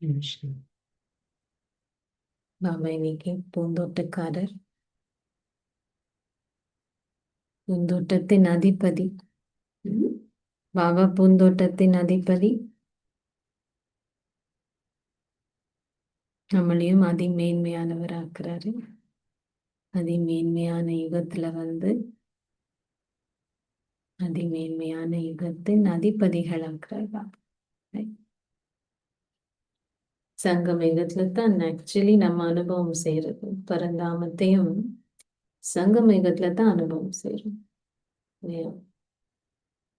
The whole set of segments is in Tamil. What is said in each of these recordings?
நிமிஷம். பாபா இன்னைக்கு பூந்தோட்டக்காரர் பூந்தோட்டத்தின் அதிபதி பாபா பூந்தோட்டத்தின் அதிபதி நம்மளையும் அதிமேன்மையானவராக்குறாரு. அதிமேன்மையான யுகத்துல வந்து அதிமேன்மையான யுகத்தின் அதிபதிகளாக்குறார் பாபா. Right? சங்கம் தான் ஆக்சுவலி நம்ம அனுபவம் செய்யறது பரந்தாமத்தையும் சங்கம் யுகத்துல தான் அனுபவம் செய்யறோம் இல்லையா?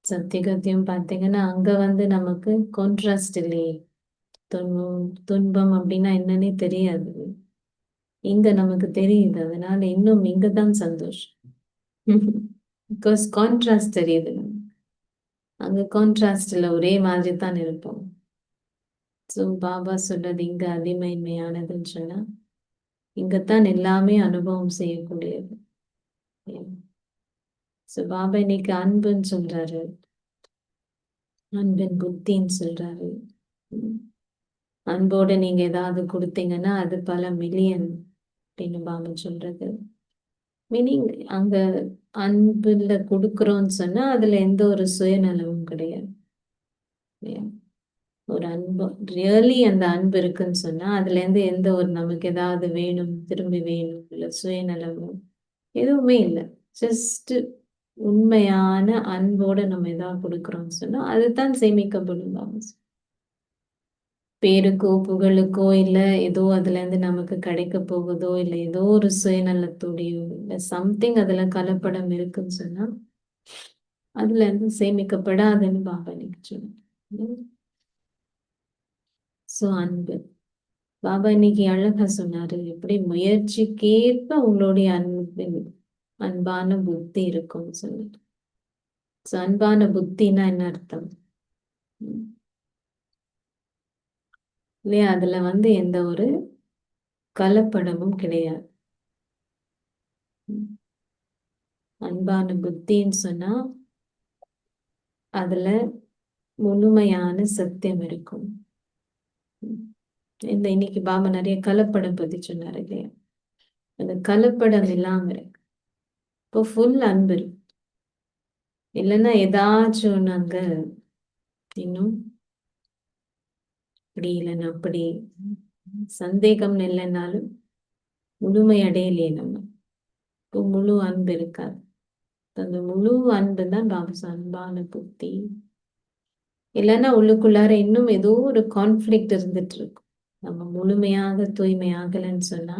சத்தியகத்தையும் பார்த்தீங்கன்னா அங்க வந்து நமக்கு கான்ட்ராஸ்ட் இல்லையே. துன்பம் துன்பம் அப்படின்னா என்னன்னே தெரியாது. இங்க நமக்கு தெரியுது. அதனால இன்னும் இங்க தான் சந்தோஷம். பிகாஸ் கான்ட்ராஸ்ட் தெரியுது. அங்க கான்ட்ராஸ்ட்ல ஒரே மாதிரி தான் இருப்போம். ஸோ பாபா சொல்றது இங்க அதிமைமையானதுன்னு சொன்னா இங்கத்தான் எல்லாமே அனுபவம் செய்யக்கூடியது ஸோ பாபா இன்னைக்கு அன்புன்னு சொல்றாரு அன்பின் புத்தின்னு சொல்றாரு உம். அன்போட நீங்க ஏதாவது கொடுத்தீங்கன்னா அது பல மில்லியன் அப்படின்னு பாபா சொல்றது மீனிங் அங்க அன்புல கொடுக்குறோம்னு சொன்னா அதுல எந்த ஒரு சுயநலமும் கிடையாது இல்லையா? ஒரு அன்பு ரியலி அந்த அன்பு இருக்குன்னு சொன்னா அதுல இருந்து எந்த ஒரு நமக்கு ஏதாவது வேணும் திரும்பி வேணும் இல்ல சுயநலமும் எதுவுமே இல்லை. ஜஸ்ட் உண்மையான அன்போட நம்ம ஏதாவது கொடுக்குறோம்னு சொன்னா அதுதான் சேமிக்கப்படும் பேருக்கோ புகழுக்கோ இல்ல ஏதோ அதுல இருந்து நமக்கு கிடைக்க போகுதோ இல்ல ஏதோ ஒரு சுயநலத்தோடையோ இல்ல சம்திங் அதுல கலப்படம் இருக்குன்னு சொன்னா அதுல இருந்து சேமிக்கப்படாதுன்னு பாபா இன்னைக்கு ஸோ அன்பு. பாபா இன்னைக்கு அழகா சொன்னாரு எப்படி முயற்சிக்கேற்ப உங்களுடைய அன்பின் அன்பான புத்தி இருக்கும்னு சொன்னாரு. ஸோ அன்பான புத்தினா என்ன அர்த்தம்? இல்லையா? அதுல வந்து எந்த ஒரு கலப்படமும் கிடையாது. அன்பான புத்தின்னு சொன்னா அதுல முழுமையான சத்தியம் இருக்கும். இந்த இன்னைக்கு பாபா நிறைய கலப்படம் பத்தி சொன்னார் இல்லையா? அந்த கலப்படம் இல்லாம இருக்கு. இப்போ ஃபுல் அன்பு இருக்கு. இல்லைன்னா ஏதாச்சும் ஒண்ணு அங்க இன்னும் இப்படி இல்லைன்னா அப்படி சந்தேகம் இல்லைன்னாலும் முழுமை அடையலையே நம்ம. இப்போ முழு அன்பு இருக்காது. அந்த முழு அன்பு தான் பாபா அன்பான புத்தி. இல்லைன்னா உள்ளுக்குள்ளார இன்னும் ஏதோ ஒரு கான்ஃப்ளிக்ட் இருந்துட்டு இருக்கும். நம்ம முழுமையாக தூய்மையாகலைன்னு சொன்னா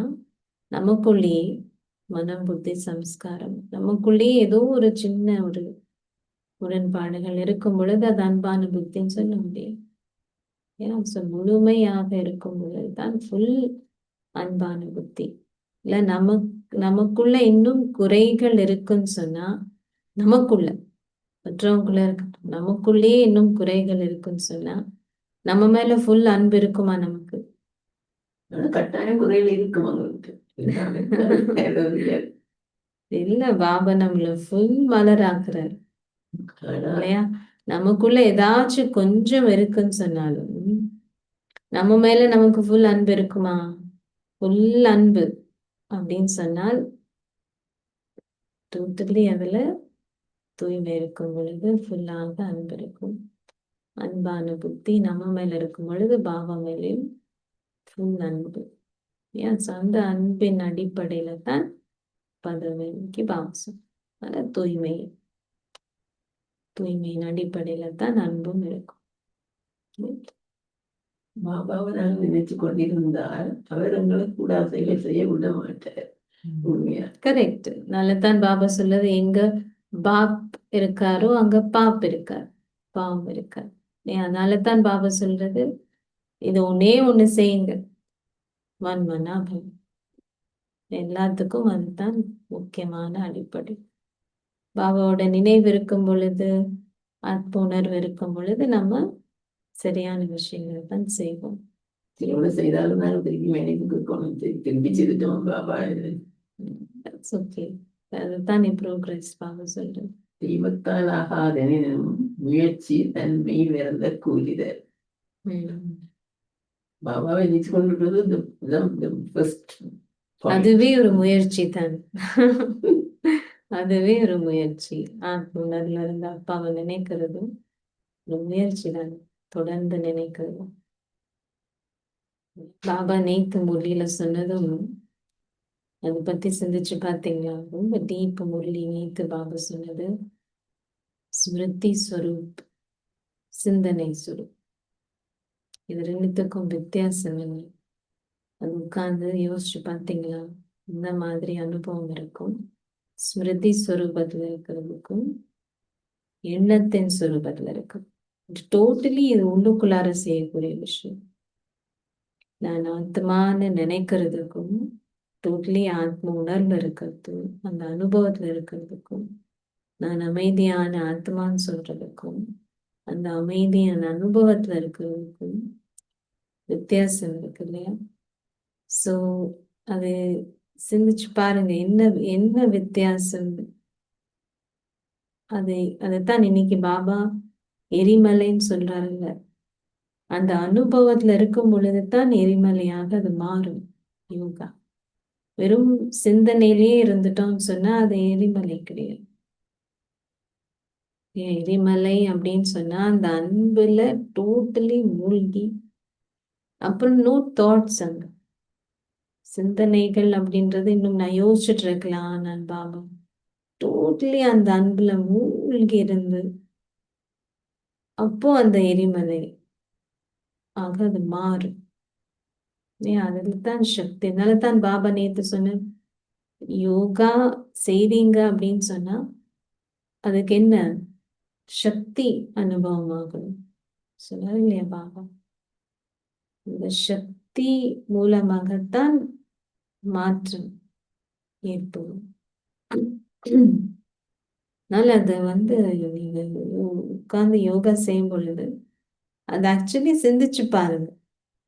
நமக்குள்ளேயே மனம் புத்தி சம்ஸ்காரம் நமக்குள்ளேயே ஏதோ ஒரு சின்ன ஒரு முரண்பாடுகள் இருக்கும் பொழுது அது அன்பான புத்தின்னு சொல்ல முடியும். ஏன்னா முழுமையாக இருக்கும் பொழுது தான் ஃபுல் அன்பான புத்தி. இல்ல நமக்கு நமக்குள்ள இன்னும் குறைகள் இருக்குன்னு சொன்னா நமக்குள்ள மற்றவங்களுக்குள்ள இருக்கட்டும் நமக்குள்ளேயே இன்னும் குறைகள் இருக்குன்னு சொன்னா நம்ம மேல ஃபுல் அன்பு இருக்குமா நமக்கு? கட்டாயம் குறைகள் இருக்கும் அவங்களுக்கு. இல்லை. பாபா நம்மள ஃபுல் மலராக்குறாரு. இல்லையா? நமக்குள்ள ஏதாச்சும் கொஞ்சம் இருக்குன்னு சொன்னாலும் நம்ம மேல நமக்கு ஃபுல் அன்பு இருக்குமா? ஃபுல் அன்பு அப்படின்னு சொன்னால் டோட்டலி அதுல தூய்மை இருக்கும் பொழுது ஃபுல்லாக அன்பு இருக்கும். அன்பான புத்தி நம்ம மேல இருக்கும் பொழுது பாபா மேலேயும் ஃபுல் அன்பு so அந்த அன்பின் அடிப்படையில தான் பதவிக்கு பாவசம் அத தூய்மை தூய்மையின் அடிப்படையில தான் அன்பும் இருக்கும். பாபாவை நாங்கள் நினைச்சு கொண்டிருந்தால் அவர் எங்களை கூடாசைகள் செய்ய விட மாட்டார். உண்மையா? கரெக்ட் நல்லதான் பாபா சொல்லுது. எங்க பாப் இருக்காரோ அங்க பாப் இருக்கார். பாவம் இருக்கார். அதனால தான் பாபா சொல்றது. இது ஒன்னே ஒண்ணு செய்யுங்க. மன்மனா பவ் எல்லாத்துக்கும் அதுதான் முக்கியமான அடிப்படை. பாபாவோட நினைவு இருக்கும் பொழுது அற்ப உணர்வு இருக்கும் பொழுது நம்ம சரியான விஷயங்களை தான் செய்வோம். திருமணம் செய்தாலும் நாங்கள் திருப்பி செய்துட்டோம் பாபா. தட்ஸ் ஓகே அதுதான் நீ ப்ரோக்ரஸ் பாபா சொல்றது. தெய்வத்தால் ஆகாதெனினும் முயற்சி தன்மை விரந்த கூலிதல் ம். பாபாவை நினைச்சு கொண்டு இந்த ஃபர்ஸ்ட் அதுவே ஒரு முயற்சி தான். அதுவே ஒரு முயற்சி. ஆத்ம இருந்து அப்பாவை நினைக்கிறதும் ஒரு முயற்சி தான். தொடர்ந்து நினைக்கிறதும். பாபா நேத்து முரளியில சொன்னதும் அதை பத்தி சிந்திச்சு பார்த்தீங்களா ரொம்ப டீப் முரளி நேத்து பாபா சொன்னது. ஸ்மிருதி ஸ்வரூப் சிந்தனை ஸ்வரூப். இது ரெண்டுத்துக்கும் வித்தியாசம் இல்லை அது உட்கார்ந்து யோசிச்சு பார்த்தீங்களா? இந்த மாதிரி அனுபவம் இருக்கும். ஸ்மிருதி சுரூபத்தில் இருக்கிறதுக்கும் எண்ணத்தின் சுரூபத்தில் இருக்கும். டோட்டலி இது உள்ளுக்குள்ளார செய்யக்கூடிய விஷயம். நான் ஆத்மான்னு நினைக்கிறதுக்கும் டோட்டலி ஆத்ம உணர்வு இருக்கிறது அந்த அனுபவத்தில் இருக்கிறதுக்கும் நான் அமைதியான ஆத்மான்னு சொல்றதுக்கும் அந்த அமைதியான அனுபவத்துல இருக்கிறதுக்கும் வித்தியாசம் இருக்கு இல்லையா? சோ அது சிந்திச்சு பாருங்க என்ன என்ன வித்தியாசம்? அதை அதைத்தான் இன்னைக்கு பாபா எரிமலைன்னு சொல்றாருல்ல. அந்த அனுபவத்துல இருக்கும் பொழுதுதான் எரிமலையாக அது மாறும் யோகா. வெறும் சிந்தனையிலேயே இருந்துட்டோம்னு சொன்னா அது எரிமலை கிடையாது. எரிமலை அப்படின்னு சொன்னா அந்த அன்புல டோட்டலி மூழ்கி அப்புறம் நோ தாட்ஸ் அங்க. சிந்தனைகள் அப்படின்றது இன்னும் நான் யோசிச்சுட்டு இருக்கலாம் நான் பாபா டோட்டலி அந்த அன்புல மூழ்கி இருந்து அப்போ அந்த எரிமலை ஆக அது மாறும் ஏன் அதுல தான் சக்தி. அதனால தான் பாபா நேத்து சொன்ன யோகா செய்றீங்க அப்படின்னு சொன்னா அதுக்கு என்ன? சக்தி அனுபவமாகணும். சொன்னார் இல்லையா பாபா? இந்த சக்தி மூலமாகத்தான் மாற்றம் ஏற்படும். அதனால அதை வந்து நீங்க உட்கார்ந்து யோகா செய்யும் பொழுது அதை ஆக்சுவலி சிந்திச்சு பாருங்க.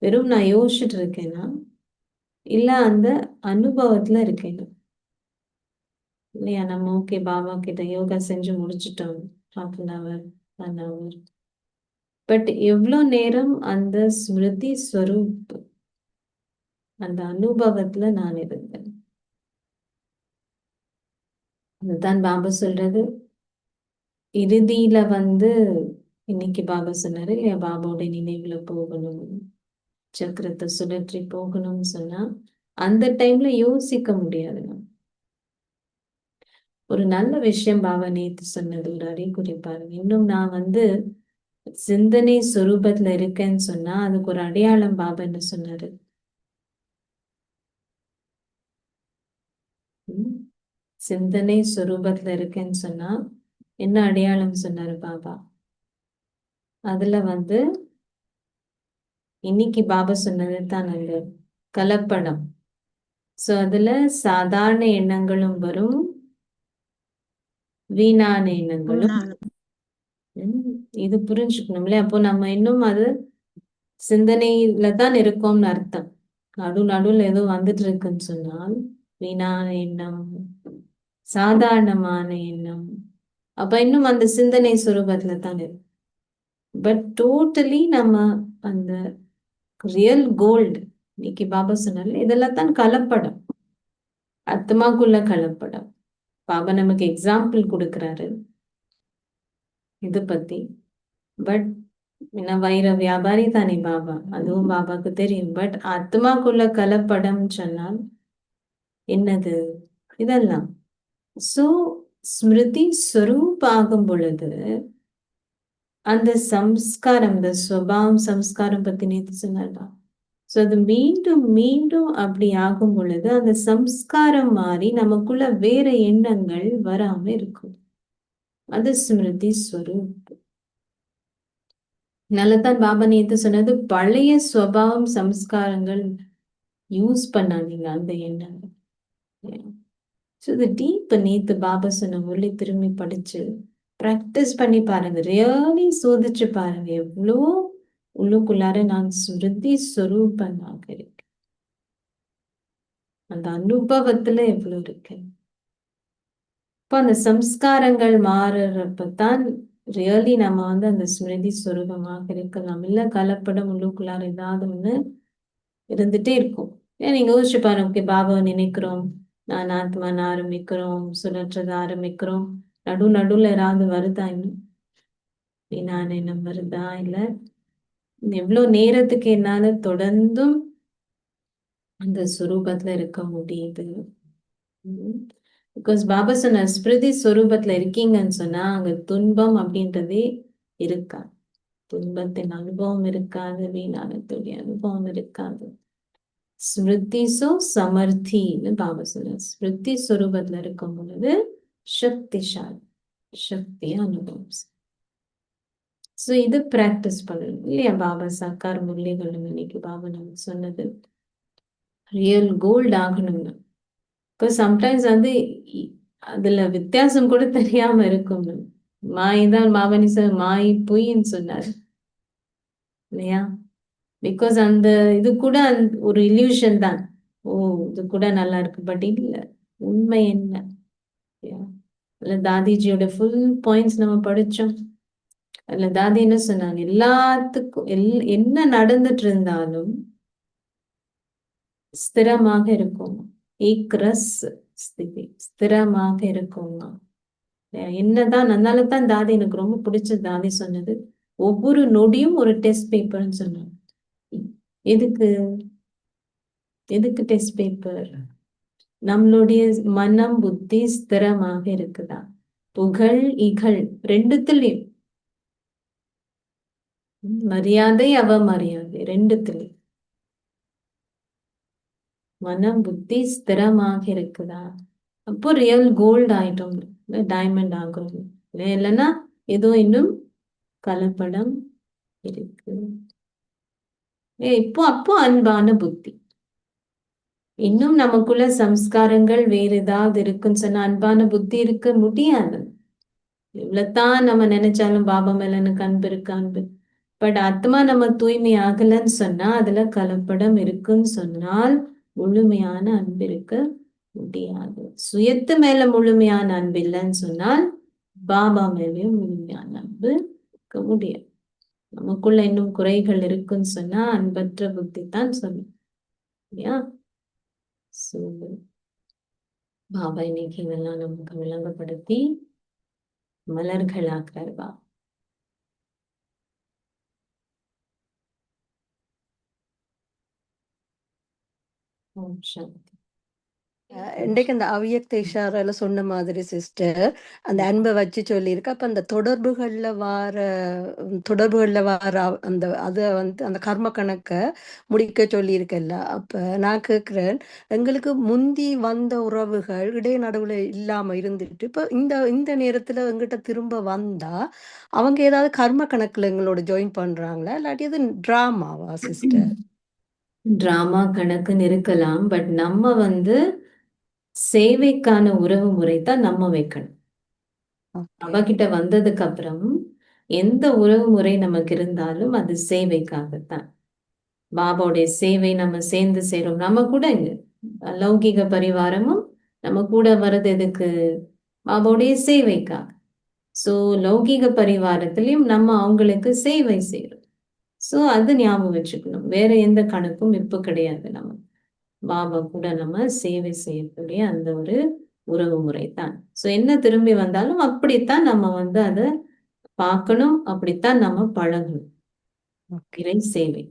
வெறும் நான் யோசிச்சுட்டு இருக்கேன்னா இல்ல அந்த அனுபவத்துல இருக்கேனா? இல்லையா நம்ம ஓகே பாபா கிட்ட யோகா செஞ்சு முடிச்சிட்டோம். Half an hour one hour but எவ்வளோ நேரம் அந்த ஸ்மிருதி ஸ்வரூப் அந்த அனுபவத்துல நான் இருந்தேன். அதுதான் பாபா சொல்றது. இறுதியில வந்து இன்னைக்கு பாபா சொன்னாரு இல்லையா பாபாவோட நினைவுல போகணும். சக்கரத்தை சுழற்றி போகணும்னு சொன்னா அந்த டைம்ல யோசிக்க முடியாது. நம்ம ஒரு நல்ல விஷயம் பாபா நேத்து சொன்னது ஒரு குறிப்பாரு இன்னும் நான் வந்து சிந்தனை சுரூபத்துல இருக்கேன்னு சொன்னா அதுக்கு ஒரு அடையாளம் பாபா என்ன சொன்னாரு? சிந்தனை சுரூபத்துல இருக்கேன்னு சொன்னா என்ன அடையாளம் சொன்னாரு பாபா? அதுல வந்து இன்னைக்கு பாபா சொன்னது தான் அந்த கலப்படம். சோ அதுல சாதாரண எண்ணங்களும் வரும் வீணான எண்ணங்களும் ம், இது புரிஞ்சுக்கணும் இல்லையா? அப்போ நம்ம இன்னும் அது சிந்தனையில தான் இருக்கோம்னு அர்த்தம். நடு நடுவுல ஏதோ வந்துட்டு இருக்குன்னு சொன்னால் வீணான எண்ணம் சாதாரணமான எண்ணம். அப்ப இன்னும் அந்த சிந்தனை சுரூபத்துல தான் இருக்கு. பட் டோட்டலி நம்ம அந்த ரியல் கோல்டு இன்னைக்கு பாபா சொன்னால இதெல்லாம் தான் கலப்படம். ஆத்மாக்குள்ள கலப்படம். பாபா நமக்கு எக்ஸாம்பிள் கொடுக்குறாரு. இது பத்தி. பட் என்ன வைர வியாபாரி தானே பாபா. அதுவும் பாபாக்கு தெரியும். பட் ஆத்மாக்குள்ள கலப்படம் சொன்னால் என்னது? இதெல்லாம். சோ ஸ்மிருதி ஸ்வரூப் ஆகும் பொழுது அந்த சம்ஸ்காரம் இந்த ஸ்வபாவம் சம்ஸ்காரம் பத்தி நேற்று சொன்னார்டா. ஸோ அது மீண்டும் மீண்டும் அப்படி ஆகும் பொழுது அந்த சம்ஸ்காரம் மாறி நமக்குள்ள வேற எண்ணங்கள் வராம இருக்கும். அது ஸ்மிருதி ஸ்வரூப் நல்லதான் பாபா நேத்து சொன்னது பழைய சுவாவம் சம்ஸ்காரங்கள் யூஸ் பண்ணாதீங்க அந்த எண்ணங்கள். ஸோ இது டீப் நேத்து பாபா சொன்ன முரளி திரும்பி படிச்சு ப்ராக்டிஸ் பண்ணி பாருங்க. ரியலி சோதிச்சு பாருங்க. எவ்வளோ உள்ளுக்குள்ளார நான் ஸ்மிருதி சுரூபனாக இருக்கேன். அந்த அனுபவத்துல எவ்வளவு இருக்கேன் இப்போ அந்த சம்ஸ்காரங்கள் மாறுறப்பதான் ரியலி நம்ம வந்து அந்த ஸ்மிருதி சுரூபமாக இருக்கலாம். இல்ல கலப்படம் உள்ளுக்குள்ளார ஏதாவது ஒண்ணு இருந்துட்டே இருக்கும். ஏன் நீங்க யோசிச்சு பாருங்க ஓகே பாபாவை நினைக்கிறோம் நான் ஆத்மான ஆரம்பிக்கிறோம் சுழற்றதை ஆரம்பிக்கிறோம் நடு நடுவுல ஏதாவது வருதா இன்னும்? நான் என்ன வருதா? இல்ல எவ்வளவு நேரத்துக்கு என்னால தொடர்ந்தும் அந்த சுரூபத்துல இருக்க முடியுது? பிகாஸ் பாபா சொன்ன ஸ்மிருதி ஸ்வரூபத்துல இருக்கீங்கன்னு சொன்னா அங்க துன்பம் அப்படின்றதே இருக்கா? துன்பத்தின் அனுபவம் இருக்காது வீணானத்துடைய அனுபவம் இருக்காது. ஸ்மிருதிசோ சமர்த்தின்னு பாபா சொல்ற ஸ்மிருதி ஸ்வரூபத்துல இருக்கும் பொழுது சக்திசாலி சக்தியை அனுபவம். ஸோ இது பிராக்டிஸ் பண்ணணும். இல்லையா? பாபா சாக்கார் முரளிகள் இன்னைக்கு பாபா நம்ம சொன்னது. ரியல் கோல்ட் ஆகணும்னு. இப்போ சம்டைம்ஸ் வந்து அதுல வித்தியாசம் கூட தெரியாம இருக்கும் மாய் தான் மாவனி சார் மாய் பொய்ன்னு சொன்னார். இல்லையா? பிகாஸ் அந்த இது கூட ஒரு இல்யூஷன் தான். ஓ இது கூட நல்லா இருக்கு. பட் இல்ல. உண்மை என்ன? இல்லையா? தாதிஜியோட ஃபுல் பாயிண்ட்ஸ் நம்ம படிச்சோம். அதுல தாதி என்ன சொன்னாங்க? எல்லாத்துக்கும் எல் என்ன நடந்துட்டு இருந்தாலும் ஸ்திரமாக இருக்கும் ஈக்ரஸ் ஸ்திதி ஸ்திரமாக இருக்குங்க என்னதான் அதனால தான் தாதி எனக்கு ரொம்ப பிடிச்ச தாதி சொன்னது ஒவ்வொரு நொடியும் ஒரு டெஸ்ட் பேப்பர்னு சொன்னாங்க. எதுக்கு? எதுக்கு டெஸ்ட் பேப்பர்? நம்மளுடைய மனம் புத்தி ஸ்திரமாக இருக்குதா? புகழ் இகழ் ரெண்டுத்துலயும். மரியாதை அவமரியாதை ரெண்டுத்துலயும் மனம் புத்தி ஸ்திரமாக இருக்குதா? அப்போ ரியல் கோல்டு ஆயிட்டோம் டைமண்ட் ஆகுறது. இல்லைன்னா ஏதோ இன்னும் கலப்படம் இருக்கு. ஏ, இப்போ அப்போ அன்பான புத்தி. இன்னும் நமக்குள்ள சம்ஸ்காரங்கள் வேற ஏதாவது இருக்குன்னு சொன்னா அன்பான புத்தி இருக்க முடியாது. இவ்வளவுதான் நம்ம நினைச்சாலும் பாபா மேல எனக்கு அன்பு இருக்கு அன்பு. பட் ஆத்மா நம்ம தூய்மை ஆகலைன்னு சொன்னா அதுல கலப்படம் இருக்குன்னு சொன்னால் முழுமையான அன்பு இருக்க முடியாது சுயத்து மேல முழுமையான அன்பு இல்லைன்னு சொன்னால் பாபா மேலேயும் முழுமையான அன்பு இருக்க முடியாது. நமக்குள்ள இன்னும் குறைகள் இருக்குன்னு சொன்னா அன்பற்ற புத்தி தான் சொல்லும். இல்லையா? பாபா இன்னைக்கு இதெல்லாம் நமக்கு விளங்கப்படுத்தி மலர்களாக்குறார் பாபா. இன்றைக்கு அந்த அவ்யக்த இஷாரால சொன்ன மாதிரி சிஸ்டர் அந்த அன்பை வச்சு சொல்லியிருக்கு. அப்ப அந்த தொடர்புகள்ல வார தொடர்புகள்ல வார அந்த அதை வந்து அந்த கர்ம கணக்கை முடிக்க சொல்லியிருக்கல்ல. அப்ப நான் கேட்கிறேன் எங்களுக்கு முந்தி வந்த உறவுகள் இடைய நடுவுல இல்லாம இருந்துட்டு இப்ப இந்த இந்த நேரத்துல எங்கிட்ட திரும்ப வந்தா அவங்க ஏதாவது கர்ம கணக்குல எங்களோட ஜாயின் பண்றாங்களா? இல்லாட்டி அது டிராமாவா சிஸ்டர் டிராமா கணக்குன்னு இருக்கலாம் பட் நம்ம வந்து சேவைக்கான உறவு முறை தான் நம்ம வைக்கணும். ஓகே. அவகிட்ட வந்ததுக்கு அப்புறம் எந்த உறவு முறை நமக்கு இருந்தாலும் அது சேவைக்காகத்தான். பாபாவுடைய சேவை நம்ம சேர்ந்து செய்றோம். நம்ம கூட இங்க லௌகிக பரிவாரமும் நம்ம கூட வர்றது எதுக்கு? பாபாவுடைய சேவைக்காக. சோ லௌகிக பரிவாரத்திலையும் நம்ம அவங்களுக்கு சேவை செய்றோம். சோ அது ஞாபகம் வச்சுக்கணும். வேற எந்த கணக்கும் இப்ப கிடையாது நம்ம. பாபா கூட நம்ம சேவை செய்யக்கூடிய அந்த ஒரு உறவு முறை தான் சோ என்ன திரும்பி வந்தாலும் அப்படித்தான் நம்ம வந்து அதை பார்க்கணும். அப்படித்தான் நம்ம பழகணும். இறை சேவை.